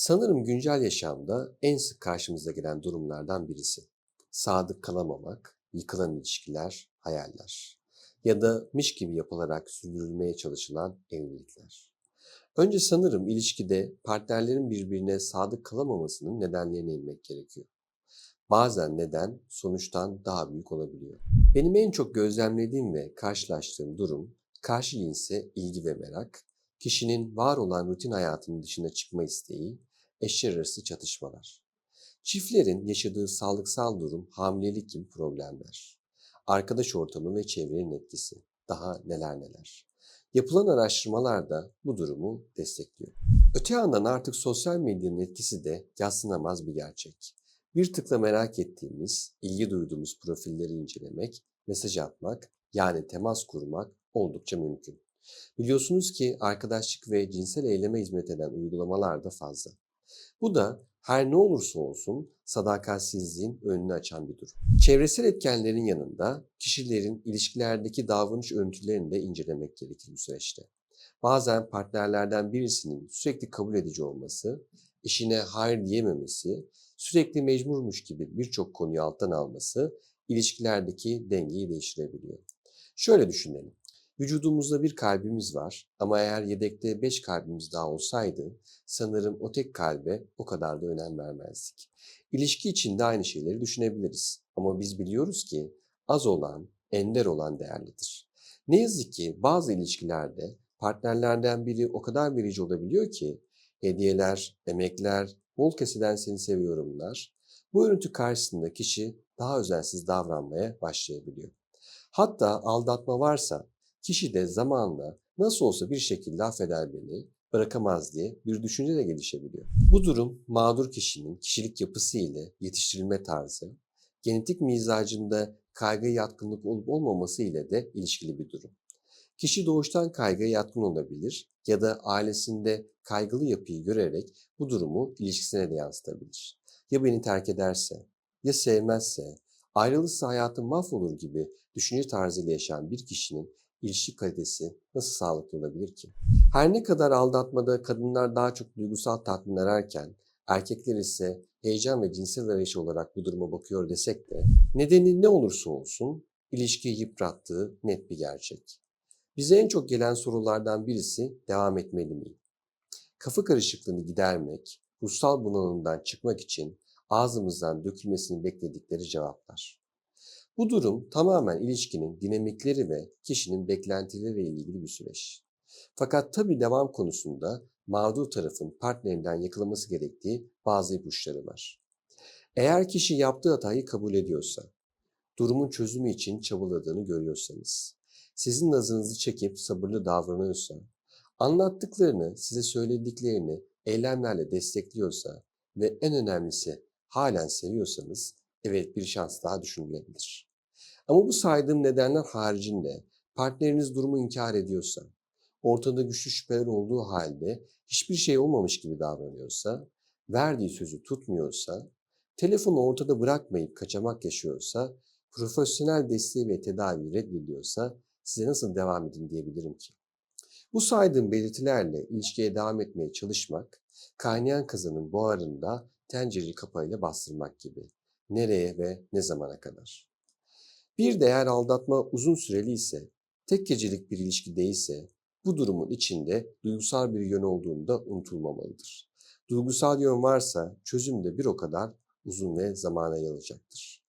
Sanırım güncel yaşamda en sık karşımıza gelen durumlardan birisi. Sadık kalamamak, yıkılan ilişkiler, hayaller ya da mış gibi yapılarak sürdürülmeye çalışılan evlilikler. Önce sanırım ilişkide partnerlerin birbirine sadık kalamamasının nedenlerine inmek gerekiyor. Bazen neden sonuçtan daha büyük olabiliyor. Benim en çok gözlemlediğim ve karşılaştığım durum karşı cinse ilgi ve merak, kişinin var olan rutin hayatının dışına çıkma isteği, eşler arası çatışmalar. Çiftlerin yaşadığı sağlıksal durum hamilelik gibi problemler. Arkadaş ortamı ve çevrenin etkisi. Daha neler neler. Yapılan araştırmalar da bu durumu destekliyor. Öte yandan artık sosyal medyanın etkisi de yadsınamaz bir gerçek. Bir tıkla merak ettiğimiz, ilgi duyduğumuz profilleri incelemek, mesaj atmak, yani temas kurmak oldukça mümkün. Biliyorsunuz ki arkadaşlık ve cinsel eyleme hizmet eden uygulamalar da fazla. Bu da her ne olursa olsun sadakatsizliğin önünü açan bir durum. Çevresel etkenlerin yanında kişilerin ilişkilerdeki davranış örüntülerini de incelemek gerekir bu süreçte. Bazen partnerlerden birisinin sürekli kabul edici olması, eşine hayır diyememesi, sürekli mecburmuş gibi birçok konuyu alttan alması ilişkilerdeki dengeyi değiştirebiliyor. Şöyle düşünelim. Vücudumuzda bir kalbimiz var ama eğer yedekte beş kalbimiz daha olsaydı sanırım o tek kalbe o kadar da önem vermezdik. İlişki içinde aynı şeyleri düşünebiliriz ama biz biliyoruz ki az olan, ender olan değerlidir. Ne yazık ki bazı ilişkilerde partnerlerden biri o kadar verici olabiliyor ki hediyeler, emekler, bol keseden seni seviyorumlar bu örüntü karşısında kişi daha özensiz davranmaya başlayabiliyor. Hatta aldatma varsa kişi de zamanla nasıl olsa bir şekilde affeder beni, bırakamaz diye bir düşünce de gelişebiliyor. Bu durum mağdur kişinin kişilik yapısı ile yetiştirilme tarzı, genetik mizacında kaygı yatkınlık olup olmaması ile de ilişkili bir durum. Kişi doğuştan kaygıya yatkın olabilir ya da ailesinde kaygılı yapıyı görerek bu durumu ilişkisine de yansıtabilir. Ya beni terk ederse, ya sevmezse, ayrılırsa hayatım mahvolur gibi düşünce tarzıyla yaşayan bir kişinin ilişki kalitesi nasıl sağlıklı olabilir ki? Her ne kadar aldatmada kadınlar daha çok duygusal tatmin ararken erkekler ise heyecan ve cinsel arayış olarak bu duruma bakıyor desek de nedeni ne olursa olsun ilişkiyi yıprattığı net bir gerçek. Bize en çok gelen sorulardan birisi devam etmeli miyim? Kafa karışıklığını gidermek, ruhsal bunalımdan çıkmak için ağzımızdan dökülmesini bekledikleri cevaplar. Bu durum tamamen ilişkinin dinamikleri ve kişinin beklentileriyle ilgili bir süreç. Fakat tabi devam konusunda mağdur tarafın partnerinden yakalaması gerektiği bazı ipuçları var. Eğer kişi yaptığı hatayı kabul ediyorsa, durumun çözümü için çabaladığını görüyorsanız, sizin nazınızı çekip sabırlı davranıyorsa, anlattıklarını, size söylediklerini eylemlerle destekliyorsa ve en önemlisi halen seviyorsanız evet bir şans daha düşünülebilir. Ama bu saydığım nedenler haricinde partneriniz durumu inkar ediyorsa, ortada güçlü şüpheler olduğu halde hiçbir şey olmamış gibi davranıyorsa, verdiği sözü tutmuyorsa, telefonu ortada bırakmayıp kaçamak yaşıyorsa, profesyonel desteği ve tedavi reddediyorsa size nasıl devam edin diyebilirim ki? Bu saydığım belirtilerle ilişkiye devam etmeye çalışmak, kaynayan kazanın buharında tencereyi kapağıyla bastırmak gibi. Nereye ve ne zamana kadar? Bir değer aldatma uzun süreli ise, tek gecelik bir ilişki değilse, bu durumun içinde duygusal bir yön olduğunda unutulmamalıdır. Duygusal yön varsa çözüm de bir o kadar uzun ve zamana yayılacaktır.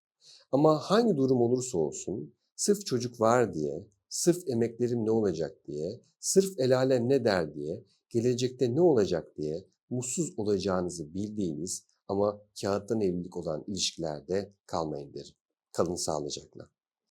Ama hangi durum olursa olsun, sırf çocuk var diye, sırf emeklerim ne olacak diye, sırf el alem ne der diye, gelecekte ne olacak diye mutsuz olacağınızı bildiğiniz ama kağıttan evlilik olan ilişkilerde kalmayın derim. Kalın sağlıcakla.